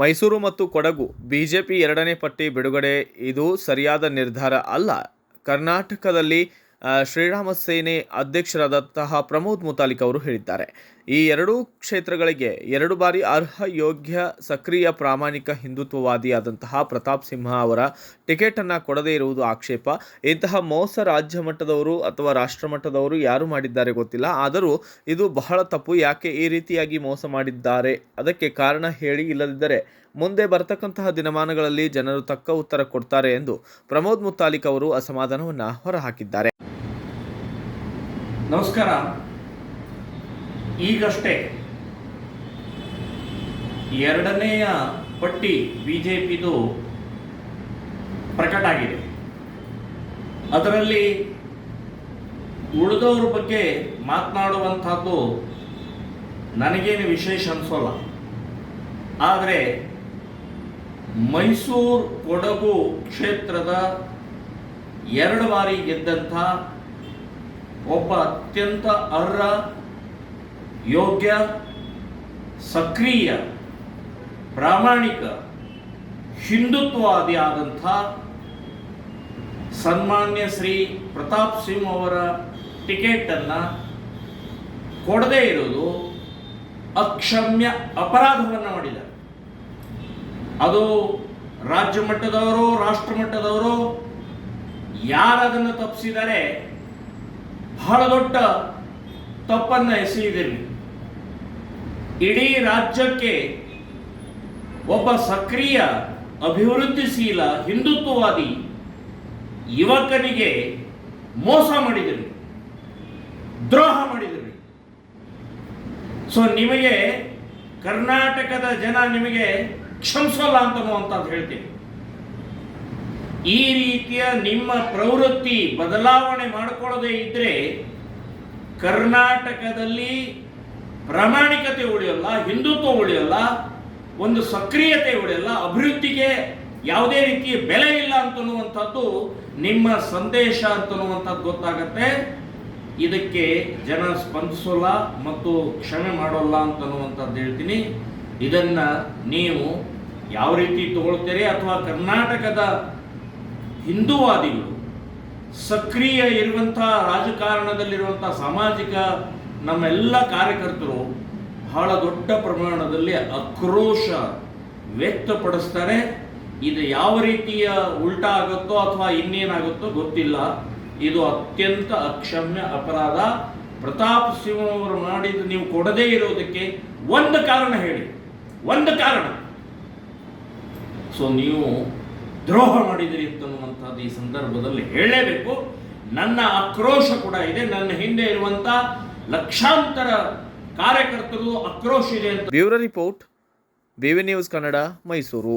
ಮೈಸೂರು ಮತ್ತು ಕೊಡಗು ಬಿಜೆಪಿ ಎರಡನೇ ಪಟ್ಟಿ ಬಿಡುಗಡೆ ಇದು ಸರಿಯಾದ ನಿರ್ಧಾರ ಅಲ್ಲ. ಕರ್ನಾಟಕದಲ್ಲಿ ಶ್ರೀರಾಮ ಸೇನೆ ಅಧ್ಯಕ್ಷರಾದಂತಹ ಪ್ರಮೋದ್ ಮುತಾಲಿಕ್ ಅವರು ಹೇಳಿದ್ದಾರೆ. ಈ ಎರಡೂ ಕ್ಷೇತ್ರಗಳಿಗೆ ಎರಡು ಬಾರಿ ಅರ್ಹ ಯೋಗ್ಯ, ಸಕ್ರಿಯ, ಪ್ರಾಮಾಣಿಕ ಹಿಂದುತ್ವವಾದಿಯಾದಂತಹ ಪ್ರತಾಪ್ ಸಿಂಹ ಅವರ ಟಿಕೆಟ್ ಅನ್ನ ಕೊಡದೇ ಇರುವುದು ಆಕ್ಷೇಪ. ಇಂತಹ ಮೋಸ ರಾಜ್ಯ ಮಟ್ಟದವರು ಅಥವಾ ರಾಷ್ಟ್ರ ಮಟ್ಟದವರು ಯಾರು ಮಾಡಿದ್ದಾರೆ ಗೊತ್ತಿಲ್ಲ. ಆದರೂ ಇದು ಬಹಳ ತಪ್ಪು. ಯಾಕೆ ಈ ರೀತಿಯಾಗಿ ಮೋಸ ಮಾಡಿದ್ದಾರೆ? ಅದಕ್ಕೆ ಕಾರಣ ಹೇಳಿ ಇಲ್ಲದಿದ್ದರೆ ಮುಂದೆ ಬರತಕ್ಕಂತಹ ದಿನಮಾನಗಳಲ್ಲಿ ಜನರು ತಕ್ಕ ಉತ್ತರ ಕೊಡ್ತಾರೆ ಎಂದು ಪ್ರಮೋದ್ ಮುತಾಲಿಕ್ ಅವರು ಅಸಮಾಧಾನವನ್ನ ಹೊರಹಾಕಿದ್ದಾರೆ. ನಮಸ್ಕಾರ. ಈಗಷ್ಟೇ ಎರಡನೆಯ ಪಟ್ಟಿ ಬಿ ಜೆ ಪಿದು ಪ್ರಕಟ ಆಗಿದೆ. ಅದರಲ್ಲಿ ಉಳಿದವ್ರ ಬಗ್ಗೆ ಮಾತನಾಡುವಂಥದ್ದು ನನಗೇನು ವಿಶೇಷ ಅನಿಸೋಲ್ಲ. ಆದರೆ ಮೈಸೂರು ಕೊಡಗು ಕ್ಷೇತ್ರದ ಎರಡು ಬಾರಿ ಗೆದ್ದಂಥ ಒಬ್ಬ ಅತ್ಯಂತ ಅರ್ಹ, ಯೋಗ್ಯ, ಸಕ್ರಿಯ, ಪ್ರಾಮಾಣಿಕ, ಹಿಂದುತ್ವವಾದಿ ಆದಂಥ ಸನ್ಮಾನ್ಯ ಶ್ರೀ ಪ್ರತಾಪ್ ಸಿಂಗ್ ಅವರ ಟಿಕೆಟನ್ನು ಕೊಡದೇ ಇರೋದು ಅಕ್ಷಮ್ಯ ಅಪರಾಧವನ್ನು ಮಾಡಿದ್ದಾರೆ ಅದು ರಾಜ್ಯ ಮಟ್ಟದವರು, ರಾಷ್ಟ್ರ ಮಟ್ಟದವರು ಯಾರದನ್ನು ತಪ್ಪಿಸಿದರೆ ಬಹಳ ದೊಡ್ಡ ತಪ್ಪನ್ನು ಎಸೆಯಿದ್ದೀರಿ ಇಡೀ ರಾಜ್ಯಕ್ಕೆ ಒಬ್ಬ ಸಕ್ರಿಯ ಅಭಿವೃದ್ಧಿಶೀಲ ಹಿಂದುತ್ವವಾದಿ ಯುವಕನಿಗೆ ಮೋಸ ಮಾಡಿದಿರಿ ದ್ರೋಹ ಮಾಡಿದಿರಿ ಸೊ ನಿಮಗೆ ಕರ್ನಾಟಕದ ಜನ ನಿಮಗೆ ಕ್ಷಮಿಸಲ್ಲ ಅಂತ ಹೇಳ್ತೀನಿ. ಈ ರೀತಿಯ ನಿಮ್ಮ ಪ್ರವೃತ್ತಿ ಬದಲಾವಣೆ ಮಾಡಿಕೊಳ್ಳದೇ ಇದ್ದರೆ ಕರ್ನಾಟಕದಲ್ಲಿ ಪ್ರಾಮಾಣಿಕತೆ ಉಳಿಯಲ್ಲ, ಹಿಂದುತ್ವ ಉಳಿಯಲ್ಲ, ಒಂದು ಸಕ್ರಿಯತೆ ಉಳಿಯಲ್ಲ, ಅಭಿವೃದ್ಧಿಗೆ ಯಾವುದೇ ರೀತಿಯ ಬೆಲೆ ಇಲ್ಲ ಅಂತನ್ನುವಂಥದ್ದು ನಿಮ್ಮ ಸಂದೇಶ ಅಂತನ್ನುವಂಥದ್ದು ಗೊತ್ತಾಗತ್ತೆ. ಇದಕ್ಕೆ ಜನ ಸ್ಪಂದಿಸೋಲ್ಲ ಮತ್ತು ಕ್ಷಮೆ ಮಾಡೋಲ್ಲ ಅಂತನ್ನುವಂಥದ್ದು ಹೇಳ್ತೀನಿ. ಇದನ್ನ ನೀವು ಯಾವ ರೀತಿ ತಗೊಳ್ತೀರಿ? ಅಥವಾ ಕರ್ನಾಟಕದ ಹಿಂದೂವಾದಿಗಳು ಸಕ್ರಿಯ ಇರುವಂಥ ರಾಜಕಾರಣದಲ್ಲಿರುವಂಥ ಸಾಮಾಜಿಕ ನಮ್ಮೆಲ್ಲ ಕಾರ್ಯಕರ್ತರು ಬಹಳ ದೊಡ್ಡ ಪ್ರಮಾಣದಲ್ಲಿ ಆಕ್ರೋಶ ವ್ಯಕ್ತಪಡಿಸ್ತಾರೆ. ಇದು ಯಾವ ರೀತಿಯ ಉಲ್ಟಾ ಆಗುತ್ತೋ ಅಥವಾ ಇನ್ನೇನಾಗುತ್ತೋ ಗೊತ್ತಿಲ್ಲ. ಇದು ಅತ್ಯಂತ ಅಕ್ಷಮ್ಯ ಅಪರಾಧ. ಪ್ರತಾಪ್ ಸಿಂಹ ಅವರು ಮಾಡಿದ್ದು ನೀವು ಕೊಡದೇ ಇರೋದಕ್ಕೆ ಒಂದು ಕಾರಣ ಹೇಳಿ. ಒಂದು ಕಾರಣ. ಸೊ ನೀವು ದ್ರೋಹ ಮಾಡಿದಿರಿ ಅಂತನ್ನುವಂಥದ್ದು ಈ ಸಂದರ್ಭದಲ್ಲಿ ಹೇಳಲೇಬೇಕು. ನನ್ನ ಆಕ್ರೋಶ ಕೂಡ ಇದೆ. ನನ್ನ ಹಿಂದೆ ಇರುವಂಥ ಲಕ್ಷಾಂತರ ಕಾರ್ಯಕರ್ತರು ಆಕ್ರೋಶ ಇದೆ ಅಂತ. Bureau report, BV news Kannada Mysuru.